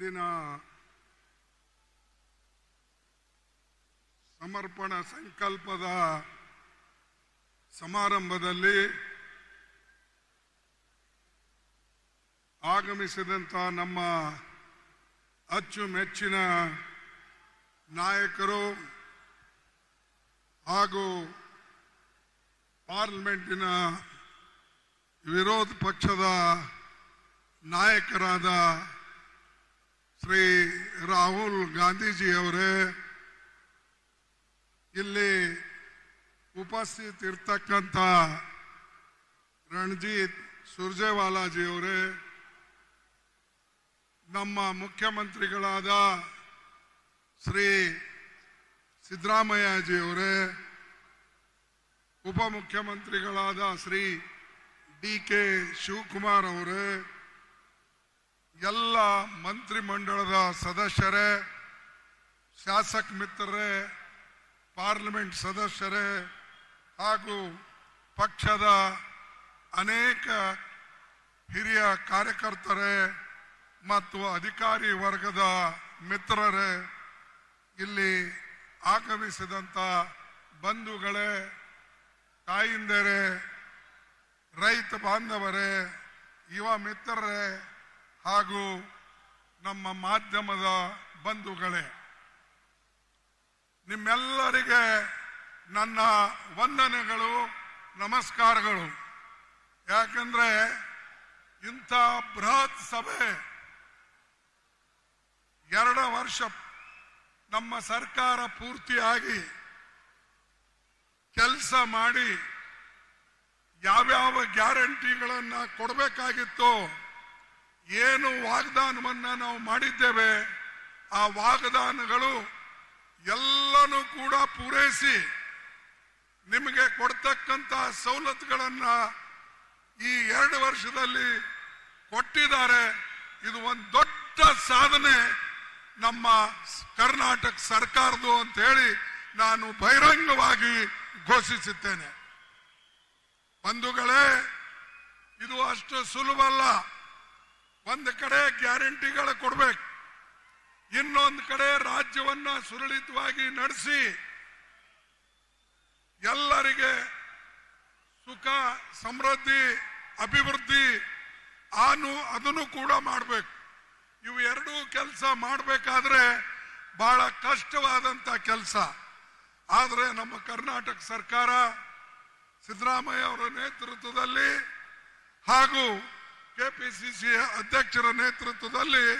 ಇಂದಿನ ಸಮರ್ಪಣ ಸಂಕಲ್ಪದ ಸಮಾರಂಭದಲ್ಲಿ ಆಗಮಿಸಿದಂಥ ನಮ್ಮ ಅಚ್ಚುಮೆಚ್ಚಿನ ನಾಯಕರು ಹಾಗೂ ಪಾರ್ಲಿಮೆಂಟಿನ ವಿರೋಧ ಪಕ್ಷದ ನಾಯಕರಾದ ಶ್ರೀ ರಾಹುಲ್ ಗಾಂಧೀಜಿಯವರೇ, ಇಲ್ಲಿ ಉಪಸ್ಥಿತಿರ್ತಕ್ಕಂಥ ರಣಜಿತ್ ಸುರ್ಜೇವಾಲಾಜಿಯವರೇ, ನಮ್ಮ ಮುಖ್ಯಮಂತ್ರಿಗಳಾದ ಶ್ರೀ ಸಿದ್ದರಾಮಯ್ಯಜಿಯವರೇ, ಉಪಮುಖ್ಯಮಂತ್ರಿಗಳಾದ ಶ್ರೀ ಡಿ ಕೆ ಶಿವಕುಮಾರ್ ಅವರೇ ಎಲ್ಲ ಮಂತ್ರಿಮಂಡಲದ ಸದಸ್ಯರೇ, ಶಾಸಕ ಮಿತ್ರರೇ, ಪಾರ್ಲಿಮೆಂಟ್ ಸದಸ್ಯರೇ ಹಾಗೂ ಪಕ್ಷದ ಅನೇಕ ಹಿರಿಯ ಕಾರ್ಯಕರ್ತರೇ ಮತ್ತು ಅಧಿಕಾರಿ ವರ್ಗದ ಮಿತ್ರರೇ, ಇಲ್ಲಿ ಆಗಮಿಸಿದಂಥ ಬಂಧುಗಳೇ, ತಾಯಿಂದರೇ, ರೈತ ಬಾಂಧವರೇ, ಯುವ ಮಿತ್ರರೇ ಹಾಗೂ ನಮ್ಮ ಮಾಧ್ಯಮದ ಬಂಧುಗಳೇ, ನಿಮ್ಮೆಲ್ಲರಿಗೆ ನನ್ನ ವಂದನೆಗಳು, ನಮಸ್ಕಾರಗಳು. ಯಾಕಂದ್ರೆ ಇಂಥ ಬೃಹತ್ ಸಭೆ ಎರಡು ವರ್ಷ ನಮ್ಮ ಸರ್ಕಾರ ಪೂರ್ತಿಯಾಗಿ ಕೆಲಸ ಮಾಡಿ ಯಾವ್ಯಾವ ಗ್ಯಾರಂಟಿಗಳನ್ನು ಕೊಡಬೇಕಾಗಿತ್ತು ಏನು ವಾಗ್ದಾನವನ್ನ ನಾವು ಮಾಡಿದ್ದೇವೆ, ಆ ವಾಗ್ದಾನಗಳು ಎಲ್ಲನೂ ಕೂಡ ಪೂರೈಸಿ ನಿಮಗೆ ಕೊಡ್ತಕ್ಕಂತ ಸವಲತ್ತುಗಳನ್ನ ಈ ಎರಡು ವರ್ಷದಲ್ಲಿ ಕೊಟ್ಟಿದ್ದಾರೆ. ಇದು ಒಂದು ದೊಡ್ಡ ಸಾಧನೆ ನಮ್ಮ ಕರ್ನಾಟಕ ಸರ್ಕಾರದು ಅಂತ ಹೇಳಿ ನಾನು ಬಹಿರಂಗವಾಗಿ ಘೋಷಿಸುತ್ತೇನೆ. ಬಂಧುಗಳೇ, ಇದು ಅಷ್ಟು ಸುಲಭ ಅಲ್ಲ ಒಂದು ಕಡೆ ಗ್ಯಾರಂಟಿಗಳು ಕೊಡ್ಬೇಕು, ಇನ್ನೊಂದು ಕಡೆ ರಾಜ್ಯವನ್ನ ಸುರಳಿತವಾಗಿ ನಡೆಸಿ ಎಲ್ಲರಿಗೆ ಸುಖ, ಸಮೃದ್ಧಿ, ಅಭಿವೃದ್ಧಿ ಆನು ಅದನ್ನು ಕೂಡ ಮಾಡಬೇಕು. ಇವು ಎರಡೂ ಕೆಲಸ ಮಾಡಬೇಕಾದ್ರೆ ಬಹಳ ಕಷ್ಟವಾದಂತ ಕೆಲಸ. ಆದರೆ ನಮ್ಮ ಕರ್ನಾಟಕ ಸರ್ಕಾರ ಸಿದ್ದರಾಮಯ್ಯ ಅವರ ನೇತೃತ್ವದಲ್ಲಿ ಹಾಗೂ ಕೆಪಿಸಿಸಿ ಅಧ್ಯಕ್ಷರ ನೇತೃತ್ವದಲ್ಲಿ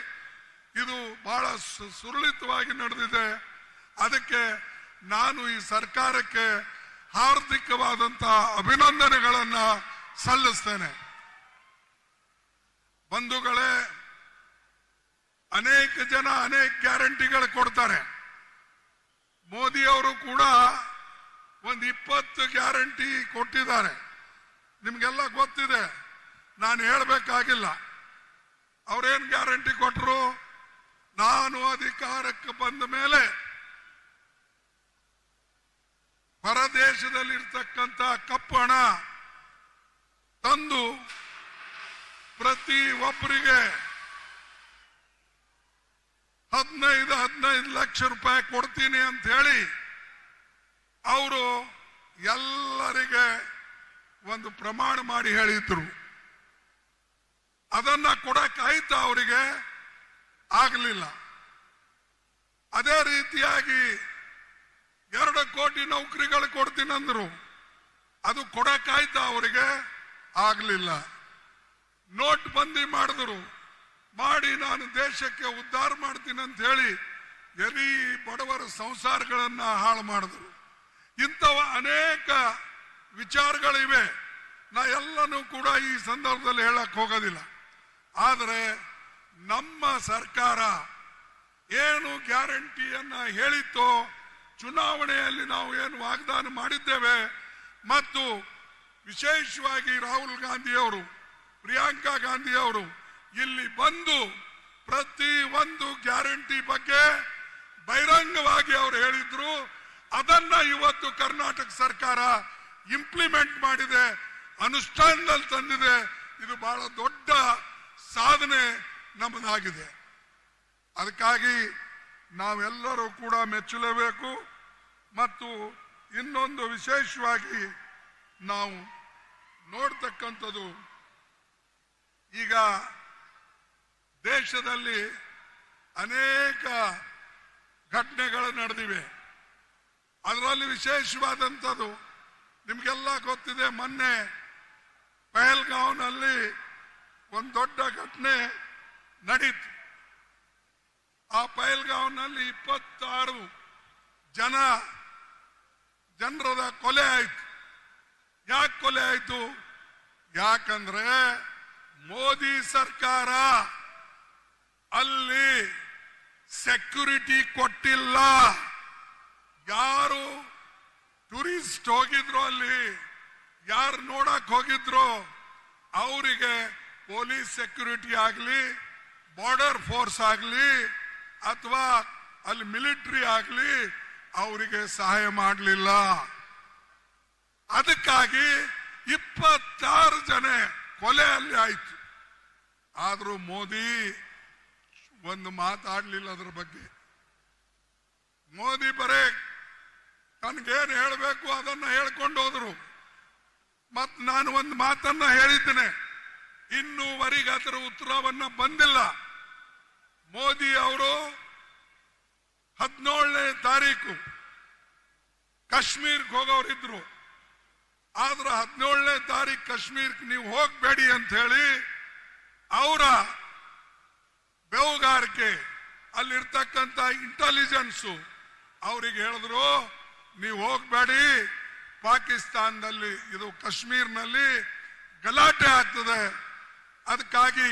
ಇದು ಬಹಳ ಸುರಳಿತವಾಗಿ ನಡೆದಿದೆ. ಅದಕ್ಕೆ ನಾನು ಈ ಸರ್ಕಾರಕ್ಕೆ ಹಾರ್ದಿಕವಾದಂತಹ ಅಭಿನಂದನೆಗಳನ್ನ ಸಲ್ಲಿಸ್ತೇನೆ. ಬಂಧುಗಳೇ, ಅನೇಕ ಜನ ಅನೇಕ ಗ್ಯಾರಂಟಿಗಳು ಕೊಡ್ತಾರೆ. ಮೋದಿ ಅವರು ಕೂಡ ಒಂದು ಇಪ್ಪತ್ತು ಗ್ಯಾರಂಟಿ ಕೊಟ್ಟಿದ್ದಾರೆ. ನಿಮಗೆಲ್ಲ ಗೊತ್ತಿದೆ. ನಾನು ಹೇಳಬೇಕಾಗಿಲ್ಲ. ಅವ್ರೇನ್ ಗ್ಯಾರಂಟಿ ಕೊಟ್ಟರು ನಾನು ಅಧಿಕಾರಕ್ಕೆ ಬಂದ ಮೇಲೆ ಹೊರದೇಶದಲ್ಲಿರ್ತಕ್ಕಂಥ ಕಪ್ಪು ಹಣ ತಂದು ಪ್ರತಿ ಒಬ್ಬರಿಗೆ ಹದಿನೈದು ಹದಿನೈದು ಲಕ್ಷ ರೂಪಾಯಿ ಕೊಡ್ತೀನಿ ಅಂತ ಹೇಳಿ ಅವರು ಎಲ್ಲರಿಗೆ ಒಂದು ಪ್ರಮಾಣ ಮಾಡಿ ಹೇಳಿದ್ರು. ಅದನ್ನ ಕೊಡಕ್ಕಾಯ್ತಾ ಅವರಿಗೆ? ಆಗಲಿಲ್ಲ. ಅದೇ ರೀತಿಯಾಗಿ ಎರಡು ಕೋಟಿ ನೌಕರಿಗಳು ಕೊಡ್ತೀನಿ ಅಂದ್ರು. ಅದು ಕೊಡಕ್ಕಾಯ್ತಾ ಅವರಿಗೆ? ಆಗಲಿಲ್ಲ. ನೋಟ್ ಬಂದಿ ಮಾಡಿದ್ರು. ಮಾಡಿ ನಾನು ದೇಶಕ್ಕೆ ಉದ್ಧಾರ ಮಾಡ್ತೀನಿ ಅಂತ ಹೇಳಿ ಎಲ್ಲಿ ಬಡವರ ಸಂಸಾರಗಳನ್ನ ಹಾಳು ಮಾಡಿದ್ರು. ಇಂಥವ ಅನೇಕ ವಿಚಾರಗಳಿವೆ. ನಾ ಎಲ್ಲನೂ ಕೂಡ ಈ ಸಂದರ್ಭದಲ್ಲಿ ಹೇಳಕ್ ಹೋಗೋದಿಲ್ಲ. ಆದರೆ ನಮ್ಮ ಸರ್ಕಾರ ಏನು ಗ್ಯಾರಂಟಿಯನ್ನ ಹೇಳಿತ್ತೋ ಚುನಾವಣೆಯಲ್ಲಿ ನಾವು ಏನು ವಾಗ್ದಾನ ಮಾಡಿದ್ದೇವೆ ಮತ್ತು ವಿಶೇಷವಾಗಿ ರಾಹುಲ್ ಗಾಂಧಿ ಅವರು ಪ್ರಿಯಾಂಕಾ ಗಾಂಧಿ ಅವರು ಇಲ್ಲಿ ಬಂದು ಪ್ರತಿ ಒಂದು ಗ್ಯಾರಂಟಿ ಬಗ್ಗೆ ಬಹಿರಂಗವಾಗಿ ಅವರು ಹೇಳಿದ್ರು. ಅದನ್ನ ಇವತ್ತು ಕರ್ನಾಟಕ ಸರ್ಕಾರ ಇಂಪ್ಲಿಮೆಂಟ್ ಮಾಡಿದೆ, ಅನುಷ್ಠಾನದಲ್ಲಿ ತಂದಿದೆ. ಇದು ಬಹಳ ದೊಡ್ಡ ಸಾಧನೆ ನಮ್ಮದಾಗಿದೆ ಅದಕ್ಕಾಗಿ ನಾವೆಲ್ಲರೂ ಕೂಡ ಮೆಚ್ಚಲೇಬೇಕು ಮತ್ತು ಇನ್ನೊಂದು ವಿಶೇಷವಾಗಿ ನಾವು ನೋಡ್ತಕ್ಕಂಥದ್ದು ಈಗ ದೇಶದಲ್ಲಿ ಅನೇಕ ಘಟನೆಗಳು ನಡೆದಿವೆ. ಅದರಲ್ಲಿ ವಿಶೇಷವಾದಂಥದ್ದು ನಿಮಗೆಲ್ಲ ಗೊತ್ತಿದೆ, ಮೊನ್ನೆ ಪಹಲ್ಗಾಂವ್ನಲ್ಲಿ ಒಂದು ದೊಡ್ಡ ಘಟನೆ ನಡೀತು. ಆ ಪೈಲ್ಗಾವ್ನಲ್ಲಿ ಇಪ್ಪತ್ತಾರು ಜನ ಜನರದ ಕೊಲೆ ಆಯ್ತು. ಯಾಕೆ ಕೊಲೆ ಆಯ್ತು? ಯಾಕಂದ್ರೆ ಮೋದಿ ಸರ್ಕಾರ ಅಲ್ಲಿ ಸೆಕ್ಯೂರಿಟಿ ಕೊಟ್ಟಿಲ್ಲ. ಯಾರು ಟೂರಿಸ್ಟ್ ಹೋಗಿದ್ರು ಅಲ್ಲಿ, ಯಾರು ನೋಡಕ್ ಹೋಗಿದ್ರು, ಅವರಿಗೆ ಪೊಲೀಸ್ ಸೆಕ್ಯೂರಿಟಿ ಆಗಲಿ ಬಾರ್ಡರ್ ಫೋರ್ಸ್ ಆಗಲಿ, ಅಥವಾ ಅಲ್ಲಿ ಮಿಲಿಟರಿ ಆಗಲಿ, ಅವರಿಗೆ ಸಹಾಯ ಮಾಡಲಿಲ್ಲ. ಅದಕ್ಕಾಗಿ ಇಪ್ಪತ್ತಾರು ಜನ ಕೊಲೆ ಅಲ್ಲಿ ಆಯ್ತು. ಆದರೂ ಮೋದಿ ಒಂದು ಮಾತಾಡಲಿಲ್ಲ ಅದ್ರ ಬಗ್ಗೆ. ಮೋದಿ ಬರೇ ತನ್ಗೇನು ಹೇಳಬೇಕು ಅದನ್ನ ಹೇಳ್ಕೊಂಡು ಹೋದ್ರು. ಮತ್ ನಾನು ಒಂದು ಮಾತನ್ನ ಹೇಳಿದ್ದೇನೆ. ಇನ್ನೂವರೆಗೆ ಅದರ ಉತ್ತರವನ್ನ ಬಂದಿಲ್ಲ. ಮೋದಿ ಅವರು ಹದಿನೇಳನೇ ತಾರೀಕು ಕಾಶ್ಮೀರ್ಗೆ ಹೋಗೋರಿದ್ರು. ಆದ್ರೆ ಹದಿನೇಳನೇ ತಾರೀಕು ಕಾಶ್ಮೀರ್ಗೆ ನೀವು ಹೋಗ್ಬೇಡಿ ಅಂತ ಹೇಳಿ ಅವರ ಬೆವುಗಾರಿಕೆ ಅಲ್ಲಿರ್ತಕ್ಕಂಥ ಇಂಟೆಲಿಜೆನ್ಸು ಅವರಿಗೆ ಹೇಳಿದ್ರು, ನೀವು ಹೋಗ್ಬೇಡಿ, ಪಾಕಿಸ್ತಾನದಲ್ಲಿ ಇದು ಕಾಶ್ಮೀರ್ನಲ್ಲಿ ಗಲಾಟೆ ಆಗ್ತದೆ. ಅದಕ್ಕಾಗಿ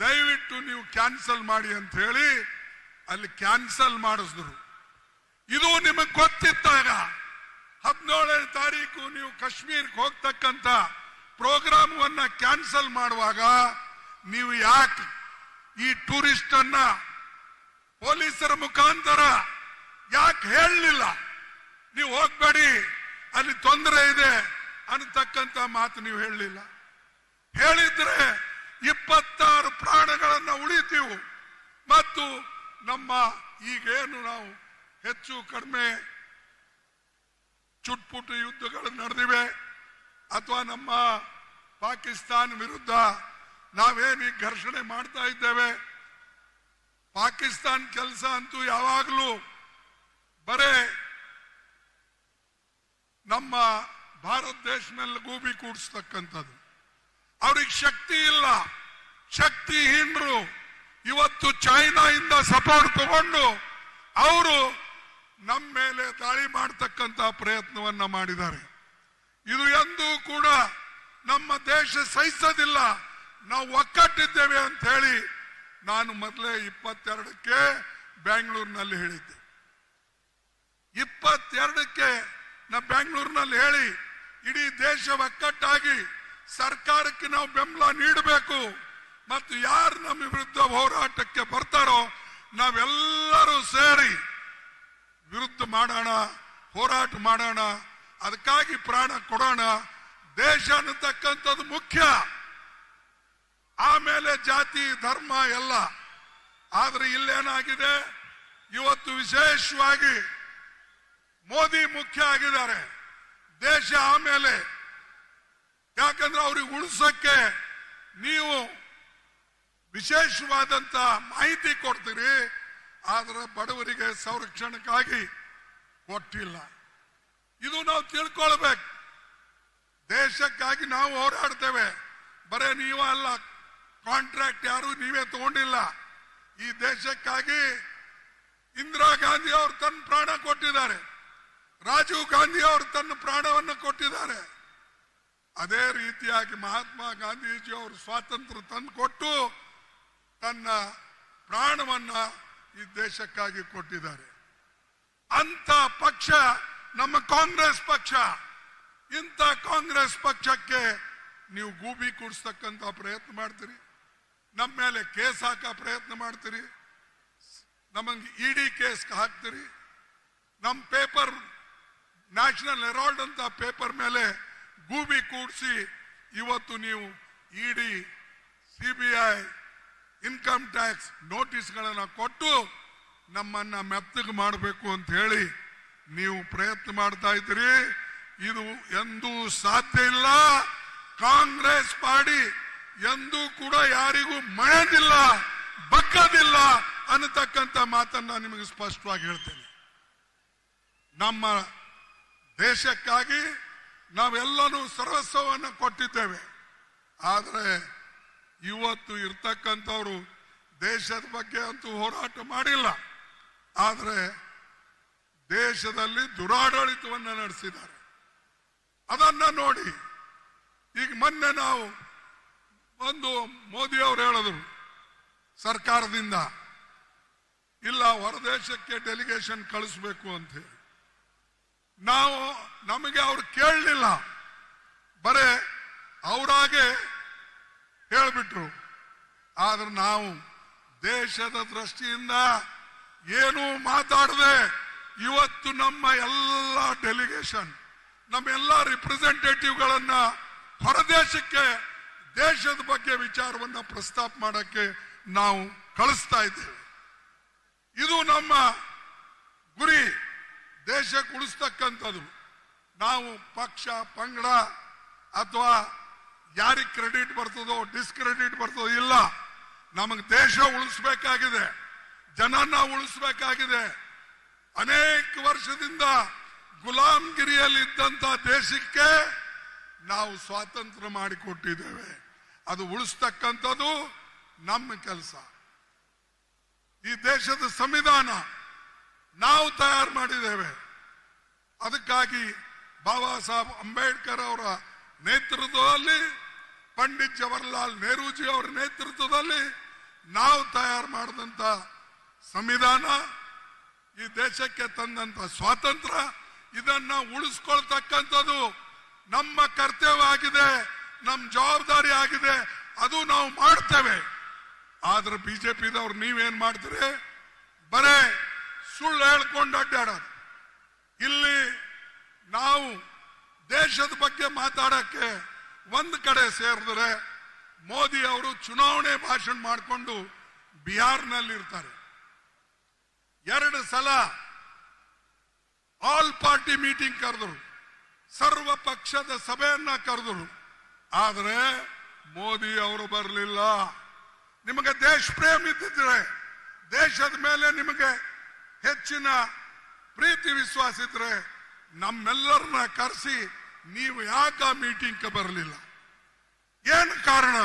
ದಯವಿಟ್ಟು ನೀವು ಕ್ಯಾನ್ಸಲ್ ಮಾಡಿ ಅಂತ ಹೇಳಿ ಅಲ್ಲಿ ಕ್ಯಾನ್ಸಲ್ ಮಾಡಿಸಿದ್ರು. ಇದು ನಿಮಗೆ ಗೊತ್ತಿತ್ತಾಗ ಹದಿನೇಳನೇ ತಾರೀಕು ನೀವು ಕಾಶ್ಮೀರ್ಗೆ ಹೋಗ್ತಕ್ಕಂತ ಪ್ರೋಗ್ರಾಮವನ್ನ ಕ್ಯಾನ್ಸಲ್ ಮಾಡುವಾಗ ನೀವು ಯಾಕೆ ಈ ಟೂರಿಸ್ಟ್ ಅನ್ನ ಪೊಲೀಸರ ಮುಖಾಂತರ ಯಾಕೆ ಹೇಳಲಿಲ್ಲ? ನೀವು ಹೋಗ್ಬೇಡಿ, ಅಲ್ಲಿ ತೊಂದರೆ ಇದೆ ಅನ್ನತಕ್ಕಂತ ಮಾತು ನೀವು ಹೇಳಲಿಲ್ಲ. ಹೇಳಿದ್ರೆ ಇಪ್ಪತ್ತಾರು ಪ್ರಾಣಗಳನ್ನ ಉಳಿತೀವು. ಮತ್ತು ನಮ್ಮ ಈಗೇನು ನಾವು ಹೆಚ್ಚು ಕಡಿಮೆ ಚುಟ್ಪುಟ್ಟು ಯುದ್ಧಗಳು ನಡೆದಿವೆ. ಅಥವಾ ನಮ್ಮ ಪಾಕಿಸ್ತಾನ ವಿರುದ್ಧ ನಾವೇನು ಈ ಘರ್ಷಣೆ ಮಾಡ್ತಾ ಇದ್ದೇವೆ. ಪಾಕಿಸ್ತಾನ ಕೆಲಸ ಅಂತೂ ಯಾವಾಗಲೂ ಬರೇ ನಮ್ಮ ಭಾರತ ದೇಶ ಮೇಲೆ ಗೂಬಿ ಕೂಡಿಸ್ತಕ್ಕಂಥದ್ದು. ಅವ್ರಿಗೆ ಶಕ್ತಿ ಇಲ್ಲ. ಶಕ್ತಿಹೀನರು ಇವತ್ತು ಚೈನಾಯಿಂದ ಸಪೋರ್ಟ್ ತಗೊಂಡು ಅವರು ನಮ್ಮ ಮೇಲೆ ದಾಳಿ ಮಾಡತಕ್ಕಂತ ಪ್ರಯತ್ನವನ್ನ ಮಾಡಿದ್ದಾರೆ. ಇದು ಎಂದೂ ಕೂಡ ನಮ್ಮ ದೇಶ ಸಹಿಸೋದಿಲ್ಲ. ನಾವು ಒಕ್ಕಟ್ಟಿದ್ದೇವೆ ಅಂತ ಹೇಳಿ ನಾನು ಮೊದಲೇ ಇಪ್ಪತ್ತೆರಡಕ್ಕೆ ಬೆಂಗಳೂರಿನಲ್ಲಿ ಹೇಳಿದ್ದೆ. ಇಪ್ಪತ್ತೆರಡಕ್ಕೆ ನಾ ಬೆಂಗಳೂರಿನಲ್ಲಿ ಹೇಳಿ ಇಡೀ ದೇಶ ಒಕ್ಕಟ್ಟಾಗಿ ಸರ್ಕಾರಕ್ಕೆ ನಾವು ಬೆಂಬಲ ನೀಡಬೇಕು. ಮತ್ತು ಯಾರು ನಮ್ಮ ವಿರುದ್ಧ ಹೋರಾಟಕ್ಕೆ ಬರ್ತಾರೋ ನಾವೆಲ್ಲರೂ ಸೇರಿ ವಿರುದ್ಧ ಮಾಡೋಣ, ಹೋರಾಟ ಮಾಡೋಣ, ಅದಕ್ಕಾಗಿ ಪ್ರಾಣ ಕೊಡೋಣ. ದೇಶ ಅನ್ನತಕ್ಕಂಥದ್ದು ಮುಖ್ಯ. ಆಮೇಲೆ ಜಾತಿ, ಧರ್ಮ ಎಲ್ಲ. ಆದ್ರೆ ಇಲ್ಲೇನಾಗಿದೆ? ಇವತ್ತು ವಿಶೇಷವಾಗಿ ಮೋದಿ ಮುಖ್ಯ ಆಗಿದ್ದಾರೆ. ದೇಶ ಆಮೇಲೆ ಯಾಕಂದ್ರೆ ಅವ್ರಿಗೆ ಉಳಿಸಕ್ಕೆ ನೀವು ವಿಶೇಷವಾದಂತ ಮಾಹಿತಿ ಕೊಡ್ತೀರಿ, ಆದ್ರೆ ಬಡವರಿಗೆ ಸಂರಕ್ಷಣಕ್ಕಾಗಿ ಕೊಟ್ಟಿಲ್ಲ. ಇದು ನಾವು ತಿಳ್ಕೊಳ್ಬೇಕು. ದೇಶಕ್ಕಾಗಿ ನಾವು ಹೋರಾಡ್ತೇವೆ. ಬರೇ ನೀವು ಅಲ್ಲ ಕಾಂಟ್ರಾಕ್ಟ್ ಯಾರು ನೀವೇ ತಗೊಂಡಿಲ್ಲ. ಈ ದೇಶಕ್ಕಾಗಿ ಇಂದಿರಾ ಗಾಂಧಿ ಅವರು ತನ್ನ ಪ್ರಾಣ ಕೊಟ್ಟಿದ್ದಾರೆ. ರಾಜೀವ್ ಗಾಂಧಿ ಅವರು ತನ್ನ ಪ್ರಾಣವನ್ನು ಕೊಟ್ಟಿದ್ದಾರೆ. ಅದೇ ರೀತಿಯಾಗಿ ಮಹಾತ್ಮ ಗಾಂಧೀಜಿ ಅವರು ಸ್ವಾತಂತ್ರ್ಯ ತಂದು ಕೊಟ್ಟು ತನ್ನ ಪ್ರಾಣವನ್ನ ಈ ದೇಶಕ್ಕಾಗಿ ಕೊಟ್ಟಿದ್ದಾರೆ. ಅಂತ ಪಕ್ಷ ನಮ್ಮ ಕಾಂಗ್ರೆಸ್ ಪಕ್ಷ. ಇಂಥ ಕಾಂಗ್ರೆಸ್ ಪಕ್ಷಕ್ಕೆ ನೀವು ಗೂಬಿ ಕೂಡಿಸ್ತಕ್ಕಂಥ ಪ್ರಯತ್ನ ಮಾಡ್ತೀರಿ. ನಮ್ಮ ಮೇಲೆ ಕೇಸ್ ಹಾಕ ಪ್ರಯತ್ನ ಮಾಡ್ತೀರಿ. ನಮಗೆ ಇಡಿ ಕೇಸ್ ಹಾಕ್ತೀರಿ. ನಮ್ಮ ಪೇಪರ್ ನ್ಯಾಷನಲ್ ಹೆರಾಲ್ಡ್ ಅಂತ ಪೇಪರ್ ಮೇಲೆ ಗೂಬಿ ಕೂಡಿಸಿ ಇವತ್ತು ನೀವು ಇಡಿ ಸಿಬಿಐ ಇನ್ಕಮ್ ಟ್ಯಾಕ್ಸ್ ನೋಟಿಸ್ಗಳನ್ನ ಕೊಟ್ಟು ನಮ್ಮನ್ನ ಮೆತ್ತಗೆ ಮಾಡಬೇಕು ಅಂತ ಹೇಳಿ ನೀವು ಪ್ರಯತ್ನ ಮಾಡ್ತಾ ಇದ್ದೀರಿ. ಇದು ಎಂದೂ ಸಾಧ್ಯ ಇಲ್ಲ. ಕಾಂಗ್ರೆಸ್ ಪಾರ್ಟಿ ಎಂದೂ ಕೂಡ ಯಾರಿಗೂ ಮಣದಿಲ್ಲ ಬಕ್ಕದಿಲ್ಲ ಅನ್ನತಕ್ಕಂಥ ಮಾತನ್ನ ನಿಮಗೆ ಸ್ಪಷ್ಟವಾಗಿ ಹೇಳ್ತೇನೆ. ನಮ್ಮ ದೇಶಕ್ಕಾಗಿ ನಾವೆಲ್ಲನೂ ಸರ್ವಸ್ವವನ್ನು ಕೊಟ್ಟಿದ್ದೇವೆ. ಆದರೆ ಇವತ್ತು ಇರ್ತಕ್ಕಂಥವ್ರು ದೇಶದ ಬಗ್ಗೆ ಅಂತೂ ಹೋರಾಟ ಮಾಡಿಲ್ಲ. ಆದರೆ ದೇಶದಲ್ಲಿ ದುರಾಡಳಿತವನ್ನು ನಡೆಸಿದ್ದಾರೆ. ಅದನ್ನ ನೋಡಿ ಈಗ ಮೊನ್ನೆ ನಾವು ಒಂದು ಮೋದಿ ಅವರು ಹೇಳಿದ್ರು, ಸರ್ಕಾರದಿಂದ, ಇಲ್ಲ ಹೊರದೇಶಕ್ಕೆ ಡೆಲಿಗೇಷನ್ ಕಳಿಸ್ಬೇಕು ಅಂತ ಹೇಳಿ. ನಾವು ನಮಗೆ ಅವ್ರು ಕೇಳಲಿಲ್ಲ. ಬರೇ ಅವರಾಗೆ ಹೇಳ್ಬಿಟ್ರು. ಆದ್ರೆ ನಾವು ದೇಶದ ದೃಷ್ಟಿಯಿಂದ ಏನೂ ಮಾತಾಡದೆ ಇವತ್ತು ನಮ್ಮ ಎಲ್ಲ ಡೆಲಿಗೇಷನ್ ನಮ್ಮ ಎಲ್ಲ ರಿಪ್ರೆಸೆಂಟೇಟಿವ್ಗಳನ್ನ ಹೊರದೇಶಕ್ಕೆ, ದೇಶದ ಬಗ್ಗೆ ವಿಚಾರವನ್ನ ಪ್ರಸ್ತಾಪ ಮಾಡಕ್ಕೆ ನಾವು ಕಳಿಸ್ತಾ ಇದ್ದೇವೆ. ಇದು ನಮ್ಮ ಗುರಿ. ದೇಶಕ್ಕೆ ಉಳಿಸ್ತಕ್ಕಂಥದ್ದು ನಾವು ಪಕ್ಷ, ಪಂಗಡ ಅಥವಾ ಯಾರಿಗೆ ಕ್ರೆಡಿಟ್ ಬರ್ತದೋ, ಡಿಸ್ಕ್ರೆಡಿಟ್ ಬರ್ತದೋ ಇಲ್ಲ. ನಮಗೆ ದೇಶ ಉಳಿಸ್ಬೇಕಾಗಿದೆ. ಜನನ ಉಳಿಸ್ಬೇಕಾಗಿದೆ. ಅನೇಕ ವರ್ಷದಿಂದ ಗುಲಾಮಗಿರಿಯಲ್ಲಿದ್ದಂಥ ದೇಶಕ್ಕೆ ನಾವು ಸ್ವಾತಂತ್ರ್ಯ ಮಾಡಿಕೊಟ್ಟಿದ್ದೇವೆ. ಅದು ಉಳಿಸ್ತಕ್ಕಂಥದ್ದು ನಮ್ಮ ಕೆಲಸ. ಈ ದೇಶದ ಸಂವಿಧಾನ ನಾವು ತಯಾರು ಮಾಡಿದ್ದೇವೆ. ಅದಕ್ಕಾಗಿ ಬಾಬಾ ಸಾಹೇಬ್ ಅಂಬೇಡ್ಕರ್ ಅವರ ನೇತೃತ್ವದಲ್ಲಿ, ಪಂಡಿತ್ ಜವಹರ್ಲಾಲ್ ನೆಹರೂಜಿ ಅವರ ನೇತೃತ್ವದಲ್ಲಿ ನಾವು ತಯಾರು ಮಾಡಿದಂತ ಸಂವಿಧಾನ, ಈ ದೇಶಕ್ಕೆ ತಂದಂತ ಸ್ವಾತಂತ್ರ್ಯ, ಇದನ್ನ ಉಳಿಸ್ಕೊಳ್ತಕ್ಕಂಥದ್ದು ನಮ್ಮ ಕರ್ತವ್ಯ ಆಗಿದೆ ನಮ್ಮ ಜವಾಬ್ದಾರಿ ಆಗಿದೆ, ಅದು ನಾವು ಮಾಡ್ತೇವೆ. ಆದ್ರೆ ಬಿಜೆಪಿದವ್ರು ನೀವೇನ್ ಮಾಡ್ತೀರಿ? ಬರೇ ಸುಳ್ಳು ಹೇಳ್ಕೊಂಡು ಅಡ್ಡಾಡೋದು. ಇಲ್ಲಿ ನಾವು ದೇಶದ ಬಗ್ಗೆ ಮಾತಾಡಕ್ಕೆ ಒಂದು ಕಡೆ ಸೇರಿದ್ರೆ ಮೋದಿ ಅವರು ಚುನಾವಣೆ ಭಾಷಣ ಮಾಡಿಕೊಂಡು ಬಿಹಾರ್ನಲ್ಲಿ ಇರ್ತಾರೆ. ಎರಡು ಸಲ ಆಲ್ ಪಾರ್ಟಿ ಮೀಟಿಂಗ್ ಕರೆದರು. ಸರ್ವ ಪಕ್ಷದ ಸಭೆಯನ್ನ ಕರೆದರು. ಆದರೆ ಮೋದಿ ಅವರು ಬರಲಿಲ್ಲ. ನಿಮಗೆ ದೇಶ ಪ್ರೇಮ ಇದ್ದಿದ್ರೆ ದೇಶದ ಮೇಲೆ ನಿಮಗೆ ಹೆಚ್ಚಿನ ಪ್ರೀತಿ ವಿಶ್ವಾಸ ಇದ್ರೆ ನಮ್ಮೆಲ್ಲರನ್ನ ಕರೆಸಿ ನೀವು ಯಾಕೆ ಆ ಮೀಟಿಂಗ್ ಬರಲಿಲ್ಲ? ಏನು ಕಾರಣ?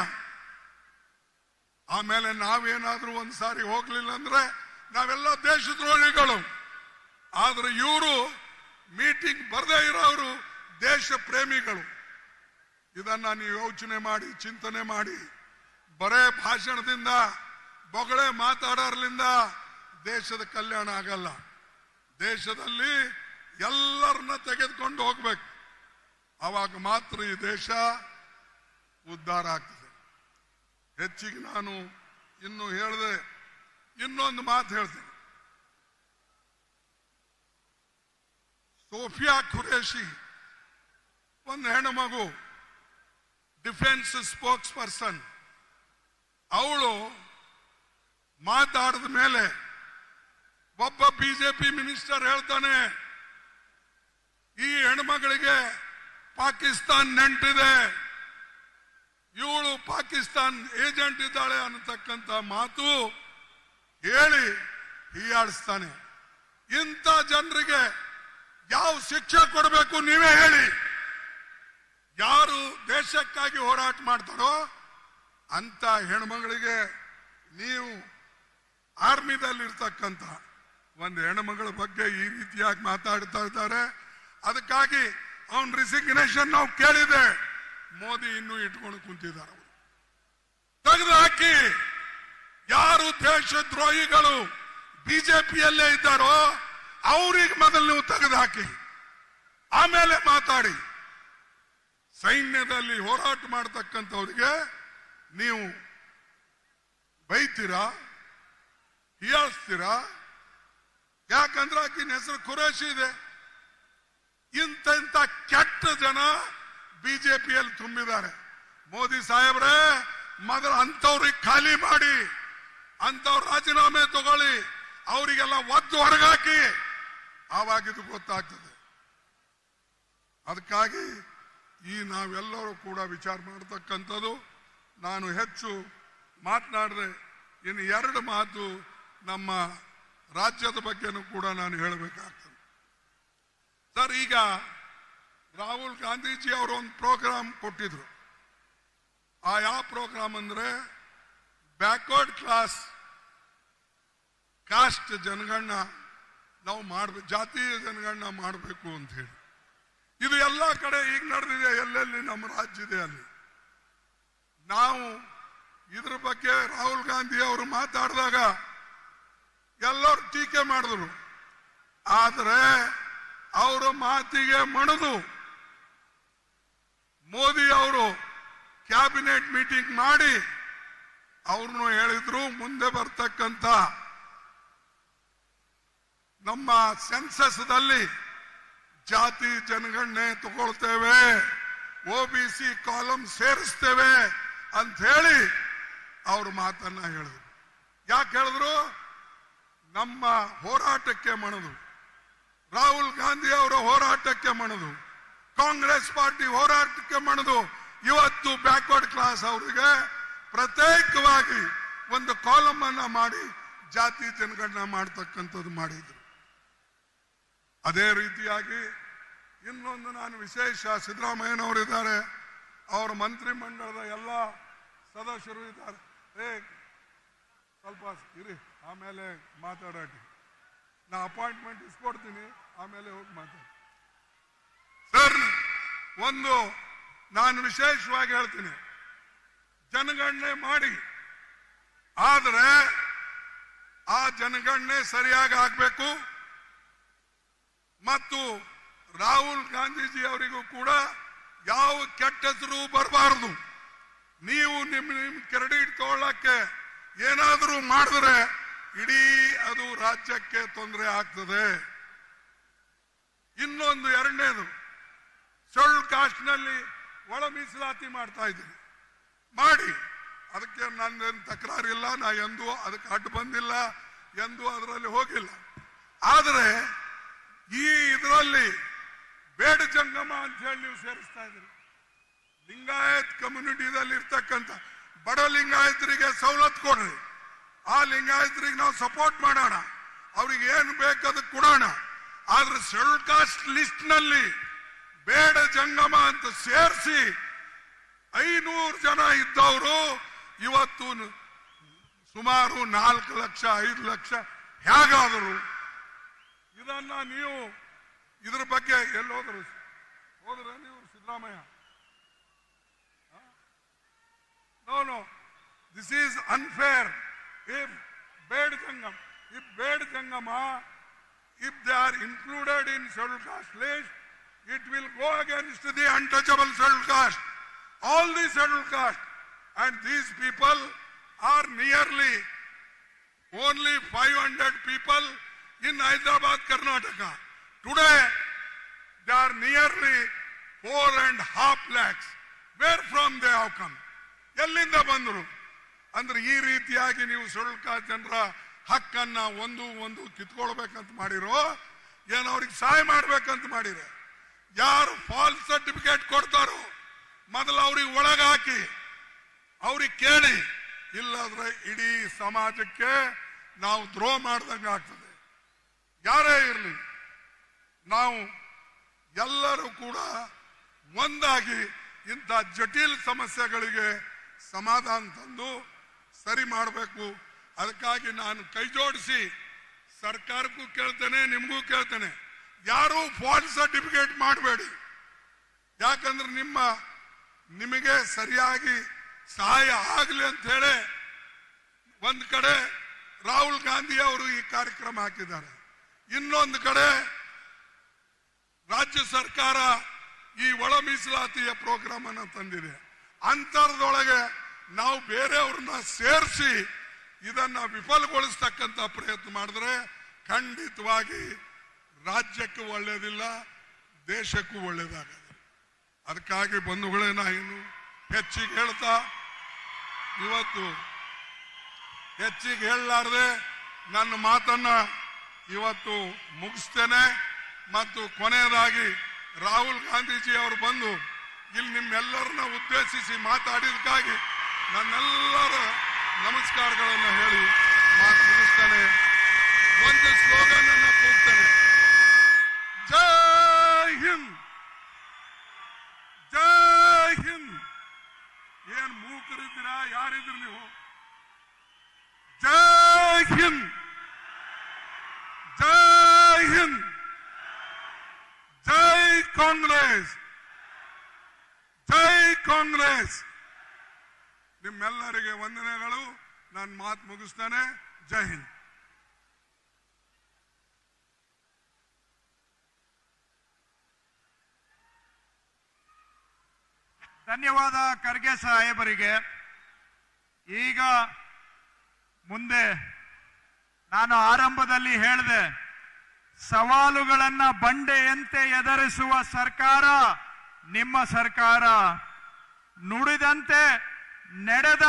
ಆಮೇಲೆ ನಾವೇನಾದ್ರೂ ಒಂದ್ಸಾರಿ ಹೋಗ್ಲಿಲ್ಲ ಅಂದ್ರೆ ನಾವೆಲ್ಲ ದೇಶದ್ರೋಹಿಗಳು. ಆದ್ರೆ ಇವರು ಮೀಟಿಂಗ್ ಬರದೇ ಇರೋರು ದೇಶ ಪ್ರೇಮಿಗಳು. ಇದನ್ನ ನೀವು ಯೋಚನೆ ಮಾಡಿ, ಚಿಂತನೆ ಮಾಡಿ, ಬರೇ ಭಾಷಣದಿಂದ, ಬೊಗಳೆ ಮಾತಾಡೋರ್ಲಿಂದ ದೇಶದ ಕಲ್ಯಾಣ ಆಗಲ್ಲ. ದೇಶದಲ್ಲಿ ಎಲ್ಲರನ್ನ ತೆಗೆದುಕೊಂಡು ಹೋಗ್ಬೇಕು. ಅವಾಗ ಮಾತ್ರ ಈ ದೇಶ ಉದ್ಧಾರ ಆಗ್ತದೆ. ಹೆಚ್ಚಿಗೆ ನಾನು ಇನ್ನು ಹೇಳಿದೆ, ಇನ್ನೊಂದು ಮಾತು ಹೇಳ್ತೇನೆ. ಸೋಫಿಯಾ ಖುರೇಶಿ ಒಂದು ಹೆಣ್ಣು ಮಗು ಡಿಫೆನ್ಸ್ ಸ್ಪೋಕ್ಸ್ ಪರ್ಸನ್. ಅವಳು ಮಾತಾಡಿದ ಮೇಲೆ ಒಬ್ಬ ಬಿಜೆಪಿ ಮಿನಿಸ್ಟರ್ ಹೇಳ್ತಾನೆ, ಈ ಹೆಣ್ಮಗಳಿಗೆ ಪಾಕಿಸ್ತಾನ್ ನೆಂಟಿದೆ. ಇವಳು ಪಾಕಿಸ್ತಾನ್ ಏಜೆಂಟ್ ಇದ್ದಾಳೆ ಅನ್ನತಕ್ಕಂಥ ಮಾತು ಹೇಳಿ ಹೀಯಾಡಿಸ್ತಾನೆ ಇಂಥ ಜನರಿಗೆ ಯಾವ ಶಿಕ್ಷೆ ಕೊಡಬೇಕು ನೀವೇ ಹೇಳಿ. ಯಾರು ದೇಶಕ್ಕಾಗಿ ಹೋರಾಟ ಮಾಡ್ತಾರೋ ಅಂತ ಹೆಣ್ಮಗಳಿಗೆ ನೀವು ಆರ್ಮಿದಲ್ಲಿರ್ತಕ್ಕಂಥ ಒಂದು ಮಗಳ ಬಗ್ಗೆ ಈ ರೀತಿಯಾಗಿ ಮಾತಾಡ್ತಾ ಇದ್ದಾರೆ. ಅದಕ್ಕಾಗಿ ಅವನ್ ರಿಸಿಗ್ನೇಷನ್ ನಾವು ಕೇಳಿದೆ. ಮೋದಿ ಇನ್ನೂ ಇಟ್ಕೊಂಡು ಕುಂತಿದ್ದಾರೆ ತೆಗೆದು ಹಾಕಿ ಯಾರು ದೇಶದ್ರೋಹಿಗಳು ಬಿಜೆಪಿಯಲ್ಲೇ ಇದ್ದಾರೋ ಅವ್ರಿಗೆ ಮೊದಲು ನೀವು ತೆಗೆದು ಹಾಕಿ. ಆಮೇಲೆ ಮಾತಾಡಿ. ಸೈನ್ಯದಲ್ಲಿ ಹೋರಾಟ ಮಾಡತಕ್ಕಂಥವ್ರಿಗೆ ನೀವು ಬೈತೀರಾ, ಹೀಯಾಳಿಸ್ತೀರಾ ಯಾಕಂದ್ರೆ ಆಕಿನ ಹೆಸರು ಖುರೇಶಿ ಇದೆ. ಇಂತ ಇಂಥ ಕೆಟ್ಟ ಜನ ಬಿಜೆಪಿಯಲ್ಲಿ ತುಂಬಿದ್ದಾರೆ. ಮೋದಿ ಸಾಹೇಬ್ರೆ ಮೊದಲು ಅಂಥವ್ರಿಗೆ ಖಾಲಿ ಮಾಡಿ, ಅಂಥವ್ರು ರಾಜೀನಾಮೆ ತಗೊಳ್ಳಿ, ಅವರಿಗೆಲ್ಲ ಒದ್ದು ಹೊರಗಾಕಿ ಆವಾಗಿದ್ದು ಗೊತ್ತಾಗ್ತದೆ. ಅದಕ್ಕಾಗಿ ಈ ನಾವೆಲ್ಲರೂ ಕೂಡ ವಿಚಾರ ಮಾಡತಕ್ಕಂಥದ್ದು, ನಾನು ಹೆಚ್ಚು ಮಾತನಾಡದೆ ಇನ್ನು ಎರಡು ಮಾತು ನಮ್ಮ ರಾಜ್ಯದ ಬಗ್ಗೆನೂ ಕೂಡ ನಾನು ಹೇಳಬೇಕಾಗ್ತದೆ. ಸರ್, ಈಗ ರಾಹುಲ್ ಗಾಂಧೀಜಿ ಅವರು ಒಂದು ಪ್ರೋಗ್ರಾಮ್ ಕೊಟ್ಟಿದ್ರು. ಆ ಯಾವ ಪ್ರೋಗ್ರಾಮ್ ಅಂದ್ರೆ ಬ್ಯಾಕ್ವರ್ಡ್ ಕ್ಲಾಸ್ ಕಾಸ್ಟ್ ಜನಗಣನ ನಾವು ಮಾಡ್ಬೇಕು ಜಾತೀಯ ಜನಗಣನ ಮಾಡಬೇಕು ಅಂತ ಹೇಳಿ. ಇದು ಎಲ್ಲ ಕಡೆ ಈಗ ನಡೆದಿದೆ, ಎಲ್ಲೆಲ್ಲಿ ನಮ್ಮ ರಾಜ್ಯ ಇದೆ ಅಲ್ಲಿ. ನಾವು ಇದ್ರ ಬಗ್ಗೆ ರಾಹುಲ್ ಗಾಂಧಿ ಅವರು ಮಾತಾಡಿದಾಗ ಎಲ್ಲರೂ ಟೀಕೆ ಮಾಡಿದ್ರು. ಆದರೆ ಅವರ ಮಾತಿಗೆ ಮಣಿದು. ಮೋದಿ ಅವರು ಕ್ಯಾಬಿನೆಟ್ ಮೀಟಿಂಗ್ ಮಾಡಿ ಅವ್ರನ್ನು ಹೇಳಿದ್ರು ಮುಂದೆ ಬರ್ತಕ್ಕಂಥ ನಮ್ಮ ಸೆನ್ಸಸ್ದಲ್ಲಿ ಜಾತಿ ಜನಗಣನೆ ತಗೊಳ್ತೇವೆ, ಒ ಬಿ ಸಿ ಕಾಲಮ್ ಸೇರಿಸ್ತೇವೆ ಅಂತ ಹೇಳಿ ಅವ್ರ ಮಾತನ್ನ ಹೇಳಿದ್ರು. ಯಾಕೆ ಹೇಳಿದ್ರು? ನಮ್ಮ ಹೋರಾಟಕ್ಕೆ ಮಣದು. ರಾಹುಲ್ ಗಾಂಧಿ ಅವರ ಹೋರಾಟಕ್ಕೆ ಮಣದು. ಕಾಂಗ್ರೆಸ್ ಪಾರ್ಟಿ ಹೋರಾಟಕ್ಕೆ ಮಣದು. ಇವತ್ತು ಬ್ಯಾಕ್ವರ್ಡ್ ಕ್ಲಾಸ್ ಅವರಿಗೆ ಪ್ರತ್ಯೇಕವಾಗಿ ಒಂದು ಕಾಲಮ್ ಅನ್ನ ಮಾಡಿ ಜಾತಿ ಜನಗಣನ ಮಾಡ್ತಕ್ಕಂಥದ್ದು ಮಾಡಿದ್ರು. ಅದೇ ರೀತಿಯಾಗಿ ಇನ್ನೊಂದು ನಾನು ವಿಶೇಷ ಸಿದ್ದರಾಮಯ್ಯನವರಿದ್ದಾರೆ. ಅವರ ಮಂತ್ರಿ ಮಂಡಲದ ಎಲ್ಲ ಸದಸ್ಯರು ಇದ್ದಾರೆ. ಸ್ವಲ್ಪ ಇರಿ. ಆಮೇಲೆ ಮಾತಾಡೋಣ ನಾ ಅಪಾಯಿಂಟ್ಮೆಂಟ್ ಇಸ್ಕೊಡ್ತೀನಿ, ಆಮೇಲೆ ಹೋಗಿ ಮಾತಾಡಿ. ಸರ್ ಒಂದು ನಾನು ವಿಶೇಷವಾಗಿ ಹೇಳ್ತೀನಿ. ಜನಗಣನೆ ಮಾಡಿ. ಆದರೆ ಆ ಜನಗಣನೆ ಸರಿಯಾಗಿ ಆಗಬೇಕು. ಮತ್ತು ರಾಹುಲ್ ಗಾಂಧೀಜಿ ಅವರಿಗೂ ಕೂಡ ಯಾವ ಕೆಟ್ಟ ಹೆಸರು ಬರಬಾರದು. ನೀವು ನಿಮ್ಮ ನಿಮ್ಮ ಕ್ರೆಡಿಟ್ ತಗೊಳ್ಳಕ್ಕೆ ಏನಾದರೂ ಮಾಡಿದ್ರೆ ಇಡೀ ಅದು ರಾಜ್ಯಕ್ಕೆ ತೊಂದರೆ ಆಗ್ತದೆ. ಇನ್ನೊಂದು ಎರಡನೇದು, ಸೊಳ್ಳು ಕಾಸ್ಟ್ನಲ್ಲಿ ಒಳ ಮೀಸಲಾತಿ ಮಾಡ್ತಾ ಇದ್ದೀನಿ. ಮಾಡಿ, ಅದಕ್ಕೆ ನನ್ನೇನು ತಕರಾರಿಲ್ಲ, ನಾ ಎಂದೂ ಅದಕ್ಕೆ ಅಡ್ಡು ಬಂದಿಲ್ಲ, ಎಂದೂ ಅದರಲ್ಲಿ ಹೋಗಿಲ್ಲ. ಆದರೆ ಈ ಇದರಲ್ಲಿ ಬೇಡ ಜಂಗಮ ಅಂತ ಹೇಳಿ ನೀವು ಸೇರಿಸ್ತಾ ಇದ್ದೀರಿ. ಲಿಂಗಾಯತ್ ಕಮ್ಯುನಿಟಿದಲ್ಲಿ ಇರ್ತಕ್ಕಂಥ ಬಡ ಲಿಂಗಾಯತರಿಗೆ ಸವಲತ್ತು ಕೊಡ್ರಿ. ಆ ಲಿಂಗಾಯತರಿಗೆ ನಾವು ಸಪೋರ್ಟ್ ಮಾಡೋಣ. ಅವ್ರಿಗೆ ಏನು ಬೇಕದು ಕೊಡೋಣ. ಆದ್ರೆ ಶೆಡ್ಯೂಲ್ ಕಾಸ್ಟ್ ಲಿಸ್ಟ್ನಲ್ಲಿ ಬೇಡ ಜಂಗಮ ಅಂತ ಸೇರಿಸಿ ಐನೂರು ಜನ ಇದ್ದವರು ಇವತ್ತು ಸುಮಾರು ನಾಲ್ಕು ಲಕ್ಷ, ಐದು ಲಕ್ಷ ಹೇಗಾದರು ಇದನ್ನ ನೀವು ಇದ್ರ ಬಗ್ಗೆ ಎಲ್ಲೋದ್ರು ಹೋದ್ರ ನೀವು Siddaramaiah. No no This is unfair. If Bed Jangam, if Bed Jangama, if they are included in scheduled caste list, it will go against the untouchable scheduled caste. All the scheduled caste. And these people are nearly only 500 people in Hyderabad, Karnataka. Today, they are nearly four and half lakhs. Where from they have come? ಎಲ್ಲಿಂದ ಬಂದರು ಅಂದ್ರೆ ಈ ರೀತಿಯಾಗಿ ನೀವು ಸುಳ್ಕ ಜನರ ಹಕ್ಕನ್ನ ಒಂದು ಒಂದು ಕಿತ್ಕೊಳ್ಬೇಕಂತ ಮಾಡಿರೋ, ಏನು ಅವ್ರಿಗೆ ಸಹಾಯ ಮಾಡ್ಬೇಕಂತ ಮಾಡಿರ, ಯಾರು ಫಾಲ್ಸ್ ಸರ್ಟಿಫಿಕೇಟ್ ಕೊಡ್ತಾರೋ, ಮೊದಲು ಅವ್ರಿಗೆ ಒಳಗಾಕಿ ಅವ್ರಿಗೆ ಕೇಳಿ, ಇಲ್ಲಾದ್ರೆ ಇಡೀ ಸಮಾಜಕ್ಕೆ ನಾವು ದ್ರೋಹ ಮಾಡ್ದಂಗೆ ಆಗ್ತದೆ. ಯಾರೇ ಇರಲಿ, ನಾವು ಎಲ್ಲರೂ ಕೂಡ ಒಂದಾಗಿ ಇಂಥ ಜಟಿಲ್ ಸಮಸ್ಯೆಗಳಿಗೆ ಸಮಾಧಾನ ತಂದು ಸರಿ ಮಾಡಬೇಕು. ಅದಕ್ಕಾಗಿ ನಾನು ಕೈ ಜೋಡಿಸಿ ಸರ್ಕಾರಕ್ಕೂ ಕೇಳ್ತೇನೆ, ನಿಮಗೂ ಕೇಳ್ತೇನೆ. ಯಾರು ಫಾಲ್ಸ್ ಸರ್ಟಿಫಿಕೇಟ್ ಮಾಡಬೇಡಿ. ಯಾಕಂದ್ರೆ ನಿಮ್ಮ, ನಿಮಗೆ ಸರಿಯಾಗಿ ಸಹಾಯ ಆಗಲಿ ಅಂತ ಹೇಳಿ ಒಂದು ಕಡೆ ರಾಹುಲ್ ಗಾಂಧಿ ಅವರು ಈ ಕಾರ್ಯಕ್ರಮ ಹಾಕಿದ್ದಾರೆ. ಇನ್ನೊಂದು ಕಡೆ ರಾಜ್ಯ ಸರ್ಕಾರ ಈ ಒಳ ಮೀಸಲಾತಿಯ ಪ್ರೋಗ್ರಾಮ್ ಅನ್ನು ತಂದಿದೆ. ಅಂತರದೊಳಗೆ ನಾವು ಬೇರೆಯವ್ರನ್ನ ಸೇರಿಸಿ ಇದನ್ನ ವಿಫಲಗೊಳಿಸ್ತಕ್ಕಂಥ ಪ್ರಯತ್ನ ಮಾಡಿದ್ರೆ ಖಂಡಿತವಾಗಿ ರಾಜ್ಯಕ್ಕೂ ಒಳ್ಳೇದಿಲ್ಲ, ದೇಶಕ್ಕೂ ಒಳ್ಳೇದಾಗಲ್ಲ ಅದಕ್ಕಾಗಿ ಬಂಧುಗಳೇ, ನಾ ಇನ್ನು ಹೆಚ್ಚಿಗೆ ಹೇಳ್ತಾ, ಇವತ್ತು ಹೆಚ್ಚಿಗೆ ಹೇಳಲಾರ್ದೆ ನನ್ನ ಮಾತನ್ನ ಇವತ್ತು ಮುಗಿಸ್ತೇನೆ. ಮತ್ತು ಕೊನೆಯದಾಗಿ ರಾಹುಲ್ ಗಾಂಧೀಜಿ ಅವರು ಬಂದು ಇಲ್ಲಿ ನಿಮ್ಮೆಲ್ಲರನ್ನ ಉದ್ದೇಶಿಸಿ ಮಾತಾಡಿದಕ್ಕಾಗಿ ನನ್ನೆಲ್ಲರ ನಮಸ್ಕಾರಗಳನ್ನು ಹೇಳಿ ಮಾತು ಮುಗಿಸ್ತೇನೆ. ಒಂದು ಸ್ಲೋಗನ್ ಅನ್ನ ಕೂಗ್ತೇನೆ. ಜೈ ಹಿಂದ್! ಜೈ ಹಿಂದ್! ಏನ್ ಮೂಕರಿದ್ದೀರಾ? ಯಾರಿದ್ರು ನೀವು? ಜೈ ಹಿಂದ್! ಜೈ ಹಿಂದ್! ಜೈ ಕಾಂಗ್ರೆಸ್! ಜೈ ಕಾಂಗ್ರೆಸ್! ನಿಮ್ಮೆಲ್ಲರಿಗೆ ವಂದನೆಗಳು. ನಾನು ಮಾತು ಮುಗಿಸ್ತೇನೆ. ಜೈ ಹಿಂದ್. ಧನ್ಯವಾದ ಖರ್ಗೆ ಸಾಹೇಬರಿಗೆ. ಈಗ ಮುಂದೆ ನಾನು ಆರಂಭದಲ್ಲಿ ಹೇಳಿದೆ, ಸವಾಲುಗಳನ್ನ ಬಂಡೆಯಂತೆ ಎದುರಿಸುವ ಸರ್ಕಾರ ನಿಮ್ಮ ಸರ್ಕಾರ. ನುಡಿದಂತೆ ನಡೆದ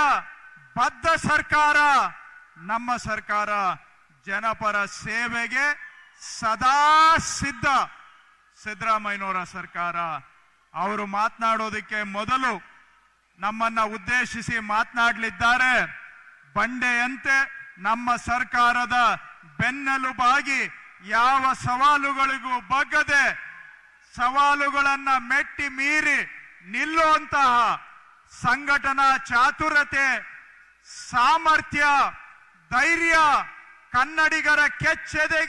ಬದ್ಧ ಸರ್ಕಾರ, ನಮ್ಮ ಸರ್ಕಾರ ಜನಪರ ಸೇವೆಗೆ ಸದಾ ಸಿದ್ಧ. ಸಿದ್ದರಾಮಯ್ಯನವರ ಸರ್ಕಾರ. ಅವರು ಮಾತನಾಡೋದಕ್ಕೆ ಮೊದಲು ನಮ್ಮನ್ನ ಉದ್ದೇಶಿಸಿ ಮಾತನಾಡಲಿದ್ದಾರೆ. ಬಂಡೆಯಂತೆ ನಮ್ಮ ಸರ್ಕಾರದ ಬೆನ್ನೆಲುಬಾಗಿ ಯಾವ ಸವಾಲುಗಳಿಗೂ ಬಗ್ಗದೆ ಸವಾಲುಗಳನ್ನ ಮೆಟ್ಟಿ ಮೀರಿ ನಿಲ್ಲುವಂತಹ ಸಂಘಟನಾ ಚಾತುರತೆ ಸಾಮರ್ಥ್ಯ ಧೈರ್ಯ ಕನ್ನಡಿಗರ ಕೆಚ್ಚೆದೆಗೆ